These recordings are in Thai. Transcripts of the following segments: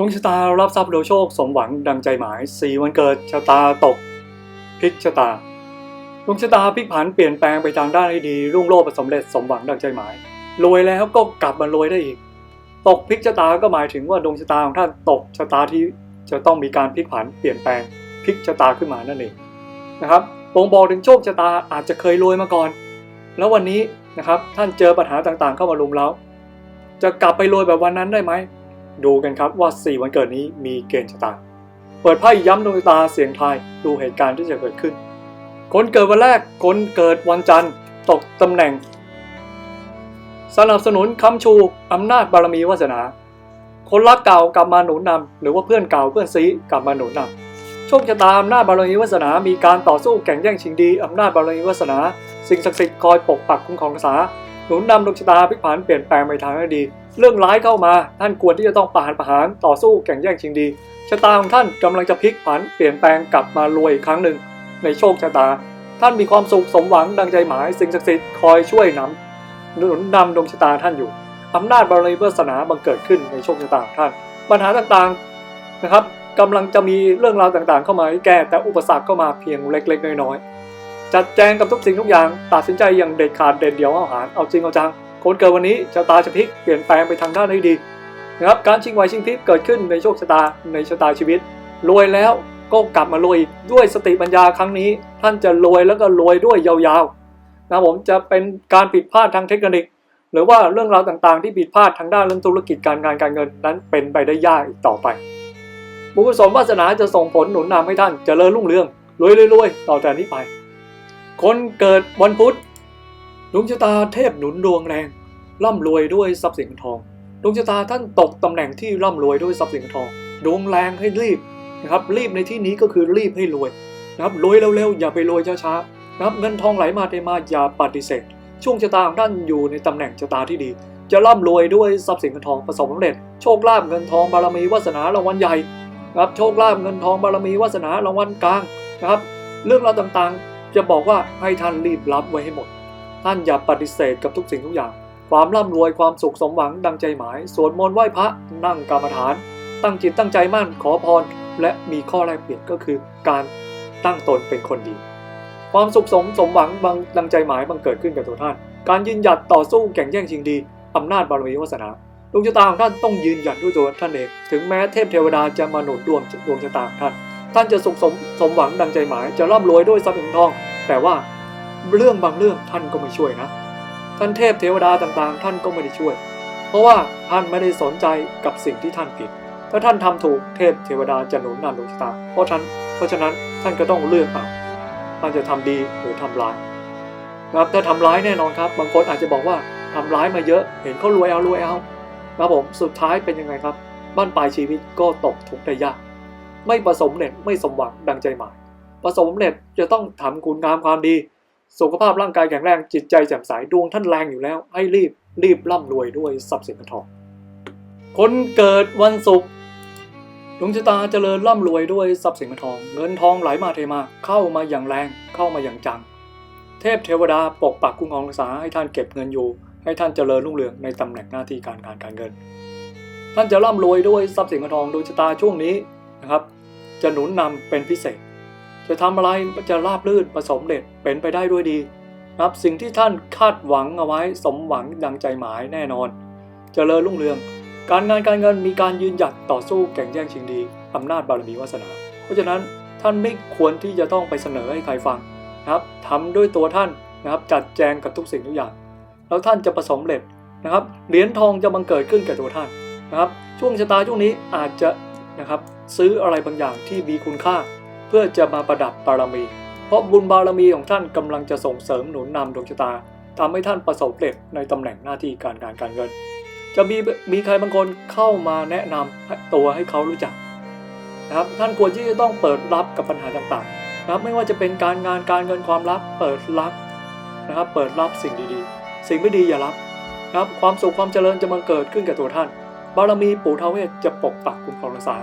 ดวงชะตารับทรัพย์โดยโชคสมหวังดังใจหมายสี่วันเกิดชะตาตกพลิกชะตาดวงชะตาพลิกผันเปลี่ยนแปลงไปทางด้านให้ดี รุ่งโรจน์ประสบเร็จสมหวังดังใจหมายรวยแล้วก็กลับมารวยได้อีก ตกพลิกชะตาก็หมายถึงว่าดวงชะตาของท่านตกชะตาที่จะต้องมีการพลิกผันเปลี่ยนแปลงพลิกชะตาขึ้นมานั่นเองนะครับบ่งบอกถึงโชคชะตาอาจจะเคยรวยมาก่อน แล้ววันนี้นะครับท่านเจอปัญหาต่างๆ เข้ามารุมเร้าจะกลับไปรวยแบบวันนั้นได้ไหม ดูกันครับว่า 4 วันเกิดนี้มีเกณฑ์ชะตา เปิดไพ่ย้ำดวงตาเสียงทายดูเหตุการณ์ที่จะเกิดขึ้น คนเกิดวันแรก คนเกิดวันจันทร์ตกตำแหน่ง สนับสนุนคำชูอำนาจบารมีวาสนา คนรักเก่ากลับมาหนุนนำหรือว่าเพื่อนเก่าเพื่อนซีกลับมาหนุนนำโชคชะตาอำนาจบารมีวาสนา มีการต่อสู้แข่งแย่งชิงดีอำนาจบารมีวาสนา สิ่งศักดิ์สิทธิ์คอยปกปักคุ้มครองรักษา หนุนนำดวงชะตาพลิกผันเปลี่ยนแปลงไปทางที่ดี เรื่องร้ายเข้ามาท่านควรที่จะต้องประหารประหารต่อสู้แข่งแย่งชิงดี ชะตาของท่านกำลังจะพลิกผันเปลี่ยนแปลงกลับมารวยอีกครั้งหนึ่ง ในโชคชะตา ท่านมีความสุขสมหวังดังใจหมายสิ่งศักดิ์สิทธิ์คอยช่วยนำหนุนนำดวงชะตาท่านอยู่อำนาจบารมีวาสนาบังเกิดขึ้นในโชคชะตาท่าน ปัญหาต่างๆนะครับกำลังจะมีเรื่องราวต่างๆ เข้ามาแก้แต่อุปสรรคก็มาเพียงเล็ก ๆ น้อยๆ จัดแจงกับทุกสิ่งทุกอย่าง ตัดสินใจอย่างเด็ดขาดเด็ดเดี่ยวเอาหารเอาจริงเอาจังคนเกิดวันนี้ชะตาจะพลิกเปลี่ยนแปลงไปทางด้านที่ดีนะครับการชิงไหวชิงพลิกเกิดขึ้นในโชคชะตาในชะตาชีวิตรวยแล้วก็กลับมารวยด้วยสติปัญญาครั้งนี้ ท่านจะรวยแล้วก็รวยด้วยยาวๆนะผมจะเป็นการผิดพลาดทางเทคนิค หรือว่าเรื่องราวต่างๆ ที่ผิดพลาดทางด้านเรื่องธุรกิจการงานการเงินนั้นเป็นไปได้ยากอีกต่อไปบุญกุศลวาสนาจะส่งผลหนุนนำให้ท่านเจริญรุ่งเรืองรวยๆๆต่อจากนี้ไป คนเกิดวันพุธดวงชะตาเทพหนุนดวงแรง ร่ำรวยด้วยทรัพย์สินเงินทองดวงชะตาท่านตกตำแหน่งที่ร่ำรวยด้วยทรัพย์สินเงินทองดวงแรงให้รีบนะครับ รีบในที่นี้ก็คือรีบให้รวยนะครับรวยเร็วๆอย่าไปรวยช้าๆนะครับเงินทองไหลมาเทมาอย่าปฏิเสธ ช่วงชะตาของท่านอยู่ในตำแหน่งชะตาที่ดี จะร่ำรวยด้วยทรัพย์สินเงินทองประสบความสำเร็จโชคลาภเงินทองบารมีวาสนารางวัลใหญ่นะครับโชคลาภเงินทองบารมีวาสนารางวัลกลางนะครับเรื่องราวต่างๆ จะบอกว่าให้ท่านรีบรับไว้ให้หมด ท่านอย่าปฏิเสธกับทุกสิ่งทุกอย่าง ความร่ำรวยความสุขสมหวังดังใจหมาย สวดมนต์ไหว้พระนั่งกรรมฐาน ตั้งจิตตั้งใจมั่นขอพร และมีข้อแรกเปลี่ยนก็คือการตั้งตนเป็นคนดี ความสุขสมสมหวังบังดังใจหมายบังเกิดขึ้นกับตัวท่าน การยืนหยัดต่อสู้แข่งแย่งชิงดีอำนาจบารมีวาสนาดวงชะตาของท่านต้องยืนหยัดด้วยตัวท่านเอง ถึงแม้เทพเทวดาจะมาหนุนดวงดวงชะตาของท่าน ท่านจะสุขสมสมหวังดังใจหมาย จะร่ำรวยด้วยทรัพย์สินทอง แต่ว่าเรื่องบางเรื่องท่านก็ไม่ช่วยนะ ท่านเทพเทวดาต่างๆ ท่านก็ไม่ได้ช่วย เพราะว่าท่านไม่ได้สนใจกับสิ่งที่ท่านผิด ถ้าท่านทำถูกเทพเทวดาจะหนุนนำดวงชะตา เพราะท่านเพราะฉะนั้นท่านก็ต้องเลือกเอาท่านจะทำดีหรือทำร้ายนะครับถ้าทำร้ายแน่นอนครับ บางคนอาจจะบอกว่าทำร้ายมาเยอะ เห็นเขารวยเอารวยเอาครับผมสุดท้ายเป็นยังไงครับ บ้านปลายชีวิตก็ตกทุกข์ได้ยาก ไม่ประสบเร็จไม่สมหวังดังใจหมาย ประสบเร็จจะต้องทำคุณงามความดี สุขภาพร่างกายแข็งแรงจิตใจแจ่มใสดวงท่านแรงอยู่แล้ว ให้รีบรีบร่ำรวยด้วยทรัพย์สินเงินทองคนเกิดวันศุกร์ดวงชะตาเจริญร่ำรวยด้วยทรัพย์สินเงินทอง เงินทองไหลมาเทมาเข้ามาอย่างแรงเข้ามาอย่างจัง เทพเทวดาปกปักคุ้มครองรักษาให้ท่านเก็บเงินอยู่ ให้ท่านเจริญรุ่งเรืองในตำแหน่งหน้าที่การงานการเงิน ท่านจะร่ำรวยด้วยทรัพย์สินเงินทองดวงชะตาช่วงนี้นะครับ จะหนุนนำเป็นพิเศษ จะทำอะไรจะราบรื่นประสบเร็จเป็นไปได้ด้วยดีนับสิ่งที่ท่านคาดหวังเอาไว้สมหวังดังใจหมายแน่นอนจเจริญรุ่งเรือง การงานการเงินมีการยืนหยัดต่อสู้แข่งแย่งชิงดีอำนาจบารมีวาสนา เพราะฉะนั้นท่านไม่ควรที่จะต้องไปเสนอให้ใครฟังนะครับทำด้วยตัวท่านนะครับจัดแจงกับทุกสิ่งทุกอย่าง แล้วท่านจะประสบเร็จนะครับเหรียญทองจะบังเกิดขึ้นแก่ตัวท่านนะครับช่วงชะตาช่วงนี้อาจจะนะครับซื้ออะไรบางอย่างที่มีคุณค่า เพื่อจะมาประดับบารมี เพราะบุญบารมีของท่านกำลังจะส่งเสริมหนุนนำดวงชะตาทำให้ท่านประสบเร็จในตำแหน่งหน้าที่การงานการเงิน จะมีมีใครบางคนเข้ามาแนะนำตัวให้เขารู้จักนะครับท่านควรที่จะต้องเปิดรับกับปัญหาต่างๆนะครับไม่ว่าจะเป็นการงานการเงินความรักเปิดรับนะครับเปิดรับสิ่งดีๆ สิ่งไม่ดีอย่ารับนะครับความสุขความเจริญจะบังเกิดขึ้นกับตัวท่าน บารมีปู่ทาวเวศจะปกปักคุ้มครองรักษา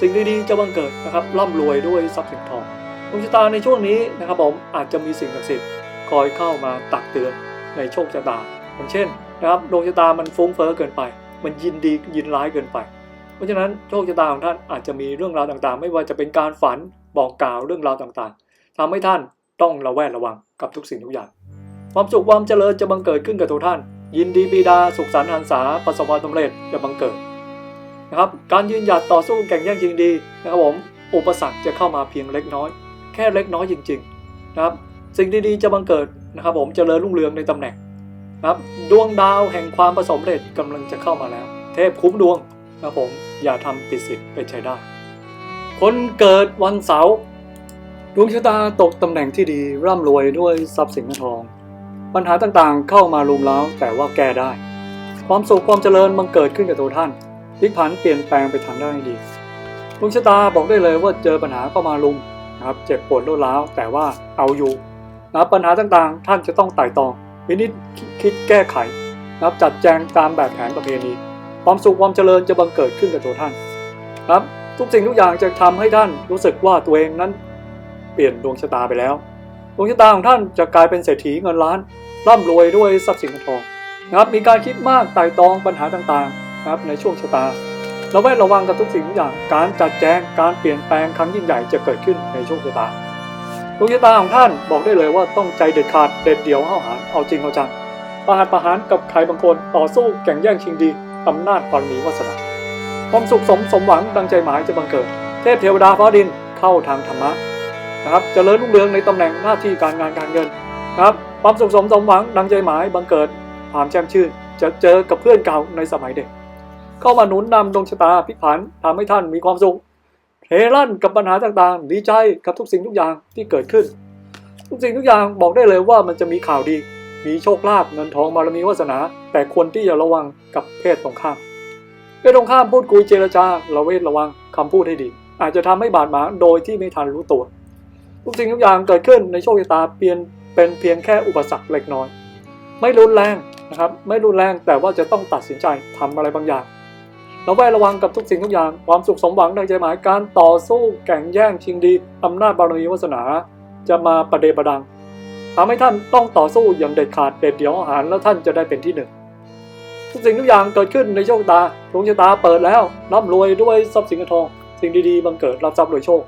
สิ่งดีๆจะบังเกิดนะครับร่ำรวยด้วยทรัพย์สินทองดวงชะตาในช่วงนี้นะครับผมอาจจะมีสิ่งศักดิ์สิทธิ์คอยเข้ามาตักเตือนในโชคชะตาอย่างเช่นนะครับดวงชะตามันฟุ้งเฟ้อเกินไป มันยินดียินร้ายเกินไป เพราะฉะนั้นโชคชะตาของท่านอาจจะมีเรื่องราวต่างๆ ไม่ว่าจะเป็นการฝันบอกกล่าวเรื่องราวต่างๆทำให้ท่านต้องระแวดระวังกับทุกสิ่งทุกอย่าง ความสุขความเจริญจะบังเกิดขึ้นกับตัวท่าน ยินดีปีดาสุขสันต์หันษาประสบความสำเร็จจะบังเกิด นะครับการยืนหยัดต่อสู้แข่งแย่งชิงดีนะครับผมอุปสรรคจะเข้ามาเพียงเล็กน้อย แค่เล็กน้อยจริงๆนะครับสิ่งดีๆจะบังเกิดนะครับผมเจริญรุ่งเรืองในตำแหน่งนะครับดวงดาวแห่งความประสบเร็จกำลังจะเข้ามาแล้ว เทพคุ้มดวงนะครับผมอย่าทำผิดศีลเป็นใช้ได้ คนเกิดวันเสาร์ดวงชะตาตกตำแหน่งที่ดีร่ำรวยด้วยทรัพย์สินเงินทอง ปัญหาต่างๆเข้ามารุมเร้าแต่ว่าแก้ได้ ความสุขความเจริญบังเกิดขึ้นกับตัวท่าน พลิกผันเปลี่ยนแปลงไปทางด้านดีดวงชะตาบอกได้เลยว่าเจอปัญหาเข้ามารุมนะครับเจ็บปวดรวดร้าวแต่ว่าเอาอยู่นะปัญหาต่างๆ ท่านจะต้องไต่ตองวินิจคิดแก้ไขนะครับจัดแจงตามแบบแผนประเพณีความสุขความเจริญจะบังเกิดขึ้นกับตัวท่านครับทุกสิ่งทุกอย่างจะทำให้ท่านรู้สึกว่าตัวเองนั้น เปลี่ยนดวงชะตาไปแล้ว ดวงชะตาของท่านจะกลายเป็นเศรษฐีเงินล้านร่ำรวยด้วยทรัพย์สินทองนะครับมีการคิดมากไต่ตองปัญหาต่างๆ นะครับในช่วงชะตาเระแวดระวังกับทุกสิ่งทุกอย่างการจัดแจงการเปลี่ยนแปลงครั้งยิ่งใหญ่จะเกิดขึ้นในช่วงชะตาดวงชะตาของท่านบอกได้เลยว่าต้องใจเด็ดขาดเด็ดเดี่ยวเข้าหาเอาจริงเอาจังประหารประหารกับใครบางคนต่อสู้แข่งแย่งชิงดีอำนาจบารมีวาสนาความสุขสมสมหวังดังใจหมายจะบังเกิด เทพเทวดาฟ้าดินเข้าทางธรรมะนะครับเจริญรุ่งเรืองในตำแหน่งหน้าที่การงานการเงินนะครับความสุขสมสมหวังดังใจหมายบังเกิดความแช่มชื่นจะเจอกับเพื่อนเก่าในสมัยเด็ก เข้ามาหนุนนำดวงชะตาพลิกผันทำให้ท่านมีความสุขเฮลั่นกับปัญหาต่างๆ ดีใจกับทุกสิ่งทุกอย่างที่เกิดขึ้น ทุกสิ่งทุกอย่างบอกได้เลยว่ามันจะมีข่าวดี มีโชคลาภเงินทองบารมีวาสนา แต่ควรที่จะระวังกับเพศตรงข้ามเพศตรงข้ามพูดคุยเจรจาระเวทระวังคำพูดให้ดี อาจจะทำให้บาดหมางโดยที่ไม่ทันรู้ตัว ทุกสิ่งทุกอย่างเกิดขึ้นในโชคชะตาเปลี่ยนเป็นเพียงแค่อุปสรรคเล็กน้อย ไม่รุนแรงนะครับไม่รุนแรงแต่ว่าจะต้องตัดสินใจทำอะไรบางอย่าง ระแวดระวังกับทุกสิ่งทุกอย่าง ความสุขสมหวังดังใจหมายการต่อสู้แข่งแย่งชิงดีอำนาจบารมีวาสนา จะมาประเดประดังทำให้ท่านต้องต่อสู้อย่างเด็ดขาดเด็ดเดี่ยวอาหารแล้วท่านจะได้เป็นที่หนึ่งทุกสิ่งทุกอย่างเกิดขึ้นในโชคตาดวงชะตาเปิดแล้วร่ำรวยด้วยทรัพย์สินเงินทอง สิ่งดีๆบังเกิดรับทรัพย์โดยโชค